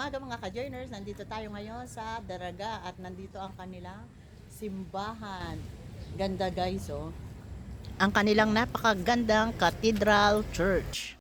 umaga mga ka-joiners. Nandito tayo ngayon sa Daraga at nandito ang kanilang simbahan. Ganda guys oh. Ang kanilang napakagandang Cathedral Church.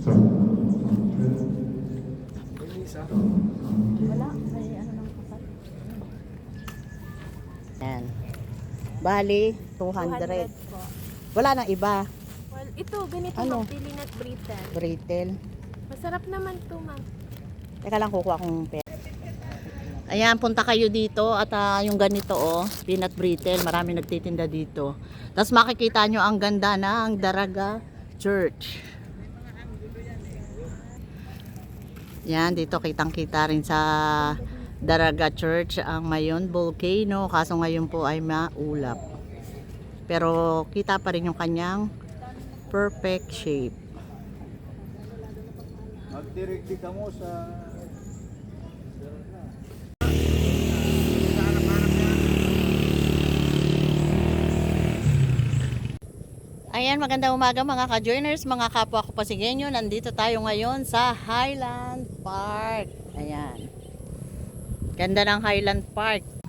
Wala. Ay, ano nang kapal? Yan. Bali, 200. po. Wala nang iba. Well, ito, ganito Ano? ano? Pili nut Britain. Retail. Masarap naman to, ma'am. Teka lang, kukuha kong pera. Ayan, punta kayo dito at ah, yung ganito oh, peanut brittle, marami nagtitinda dito. Tapos makikita nyo ang ganda na ang Daraga Church. Yan, dito kitang-kita rin sa Daraga Church ang Mayon Volcano, kaso ngayon po ay maulap. Pero kita pa rin yung kanyang perfect shape. Magdirekti ka mo sa... Ayan, magandang umaga mga ka-joiners, mga kapwa ko pasigenyo. Nandito tayo ngayon sa Highland Park. Ayan. Ganda ng Highland Park.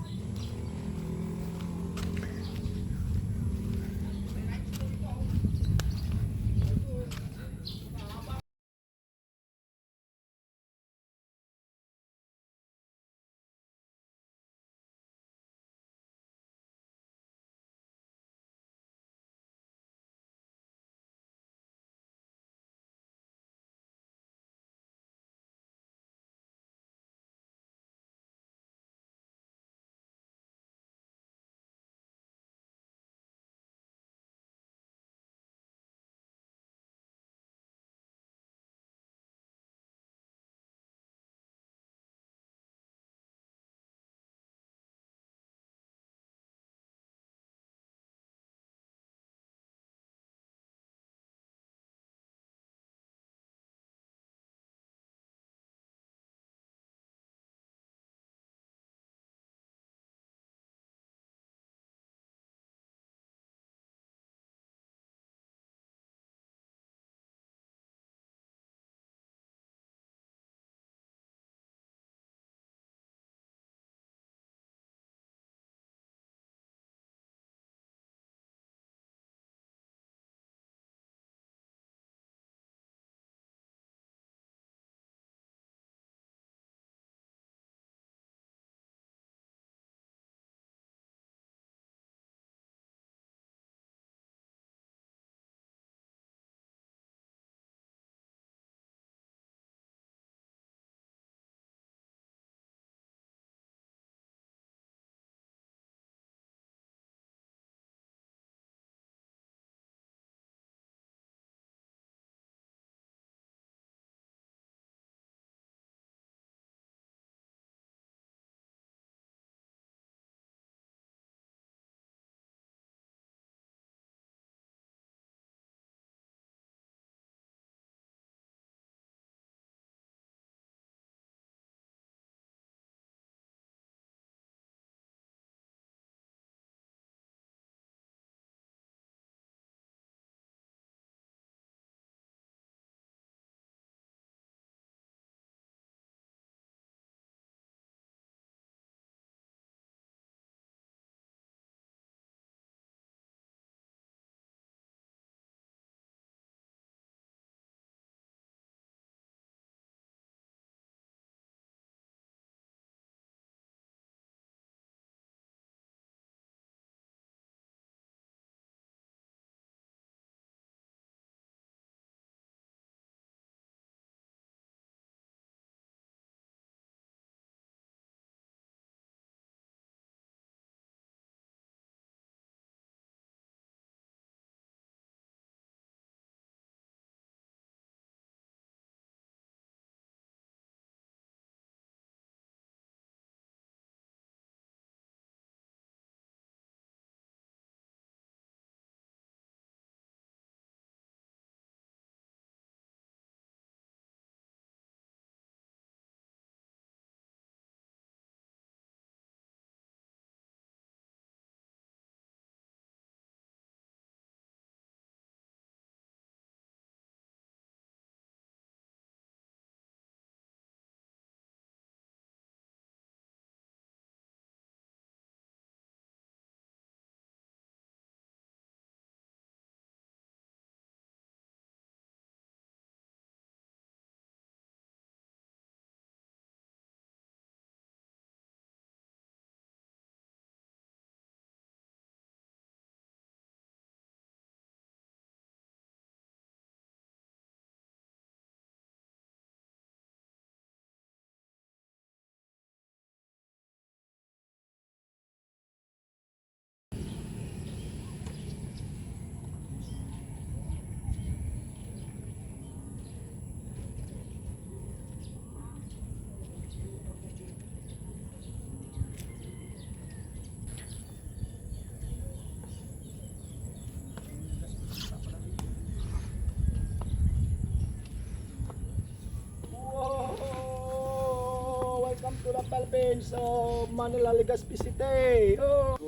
Philippines of Manila Legazpi City. Oh.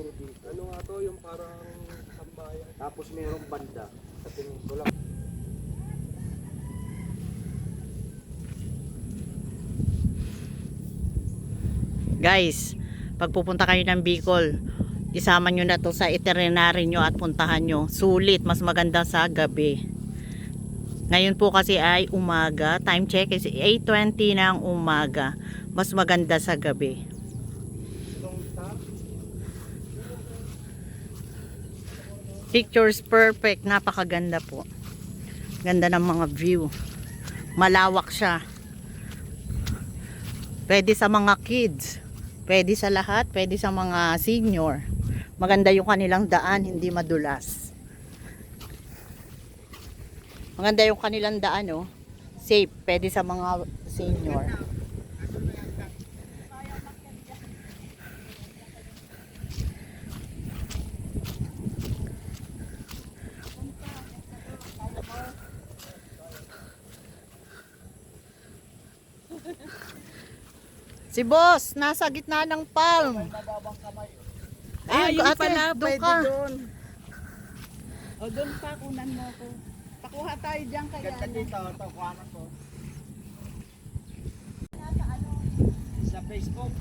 Ano nga to yung parang sambayan. Tapos mayroong banda. Sa tingin ko lang. Guys, pag pupunta kayo ng Bicol, isama nyo na to sa itinerary nyo at puntahan nyo. Sulit, mas maganda sa gabi. Ngayon po kasi ay umaga. Time check is 8.20 ng umaga. Mas maganda sa gabi. Pictures perfect. Napakaganda po. Ganda ng mga view. Malawak siya. Pwede sa mga kids. Pwede sa lahat. Pwede sa mga senior. Maganda yung kanilang daan. Hindi madulas. Maganda yung kanilang daan, oh. Safe. Pwede sa mga senior. Si boss, nasa gitna ng palm. Ah, Ayun, yun ate, pala, doon pwede ka. doon. O doon pa, kunan mo ako. Pakuha tayo dyan kaya. Ganda dito. Ito, kuhanan ko. Sa Facebook.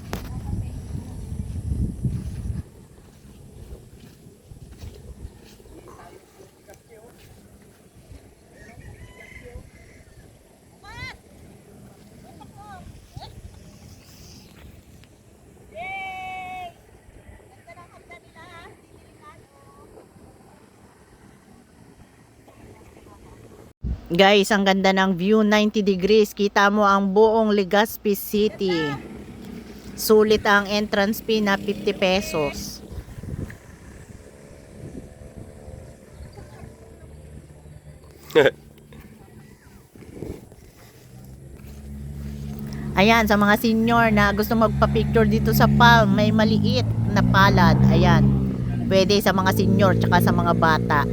Guys, ang ganda ng view, 90 degrees. Kita mo ang buong Legazpi City. Sulit ang entrance fee na 50 pesos. Ayan, sa mga senior na gusto magpa-picture dito sa Palm, may maliit na palad. Ayan. Pwede sa mga senior tsaka sa mga bata.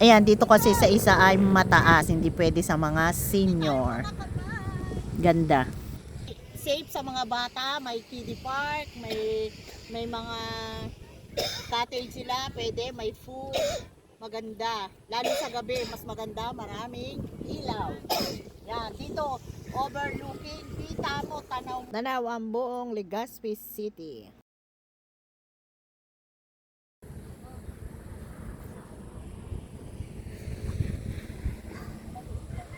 Ayan, dito kasi sa isa ay mataas, hindi pwede sa mga senior. Ganda. Safe sa mga bata, may kiddie park, may may mga cottage sila, pwede, may food. Maganda. Lalo sa gabi, mas maganda, maraming ilaw. Yan, dito, overlooking, kita mo, tanaw. Tanaw ang buong Legazpi City.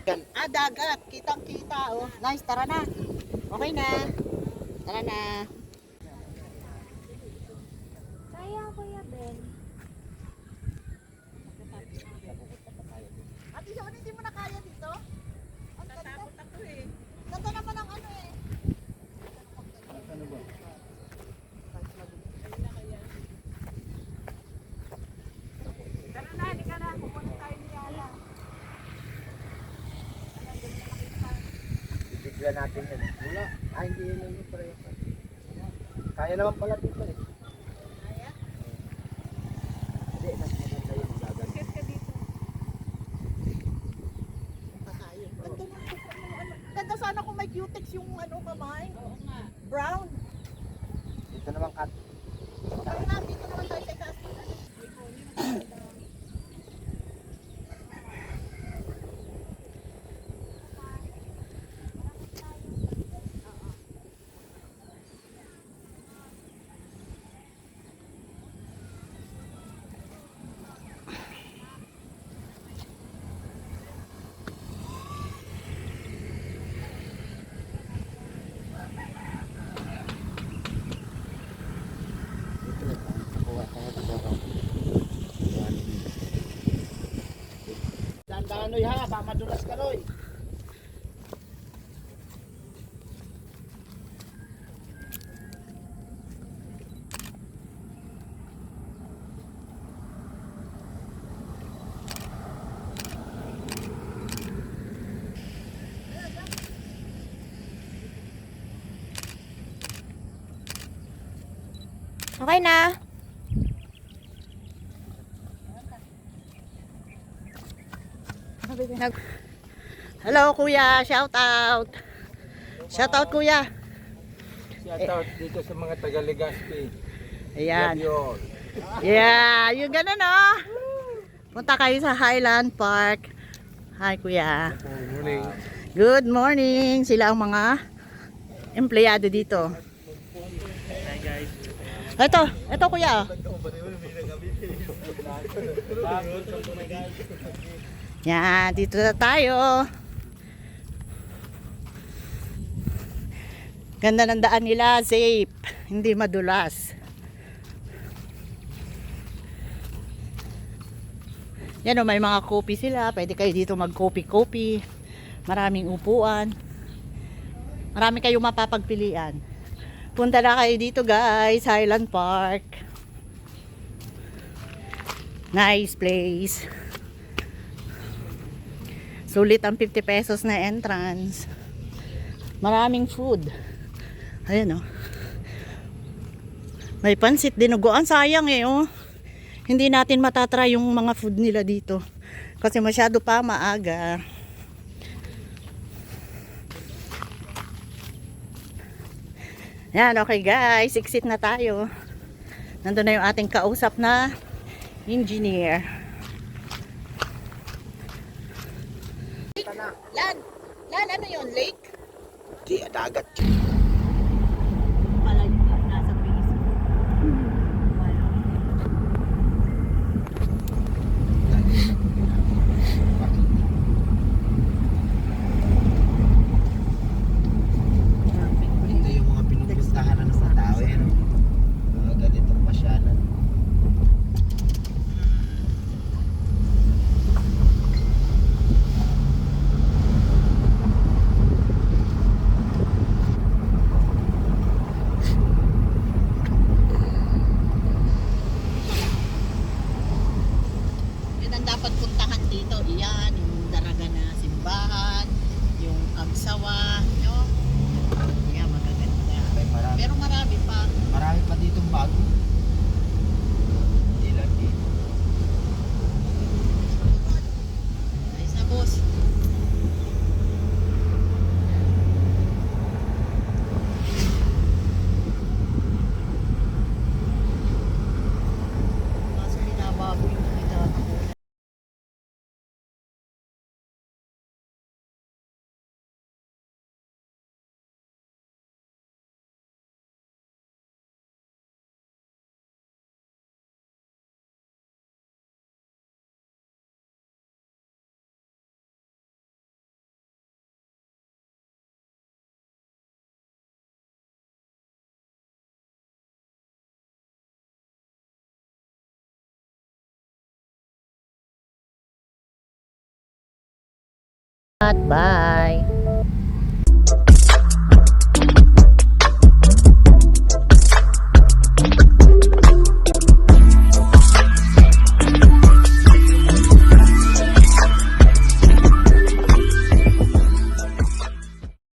Ah, dagat. Kitang-kita, oh. Nice, tara na. Okay na. Tara na. Kaya, Kuya Ben. Ate Shoni, hindi mo na kaya dito? Ang ganda. Ganda naman ang ano eh. Ano ba? Tara na, hindi ka na. Pupunta tayo ni Ala. Bigla natin yan. Wala. Ah, hindi yun yung pareho. Kaya naman pala dito eh. Kaya? Hindi, mas maganda yung. Bakit ka dito? Ganda ng ano. Ganda sana kung may cutex yung ano kamay. Oo nga. Brown. Dito naman kat. Tara na, dito naman tayo sa itaas. Dandanoy ha, baka madulas ka. Okay na. Nag- Hello kuya, shout out. Shout out kuya. Shout out dito sa mga taga Legazpi. Ayan. Yeah, yung ganun oh. Punta kayo sa Highland Park. Hi kuya. Morning. Good morning. Sila ang mga empleyado dito. Ito, ito kuya. Yan, dito na tayo. Ganda ng daan nila, safe. Hindi madulas. Yan o, may mga kopi sila. Pwede kayo dito mag-kopi-kopi. Maraming upuan. Marami kayong mapapagpilian. Punta na kayo dito guys, Highland Park. Nice place. Sulit ang 50 pesos na entrance. Maraming food. Ayan oh. May pansit dinuguan. Sayang eh oh. Hindi natin matatry yung mga food nila dito. Kasi masyado pa maaga. Yan, okay guys. Exit na tayo. Nandun na yung ating kausap na engineer. Bye.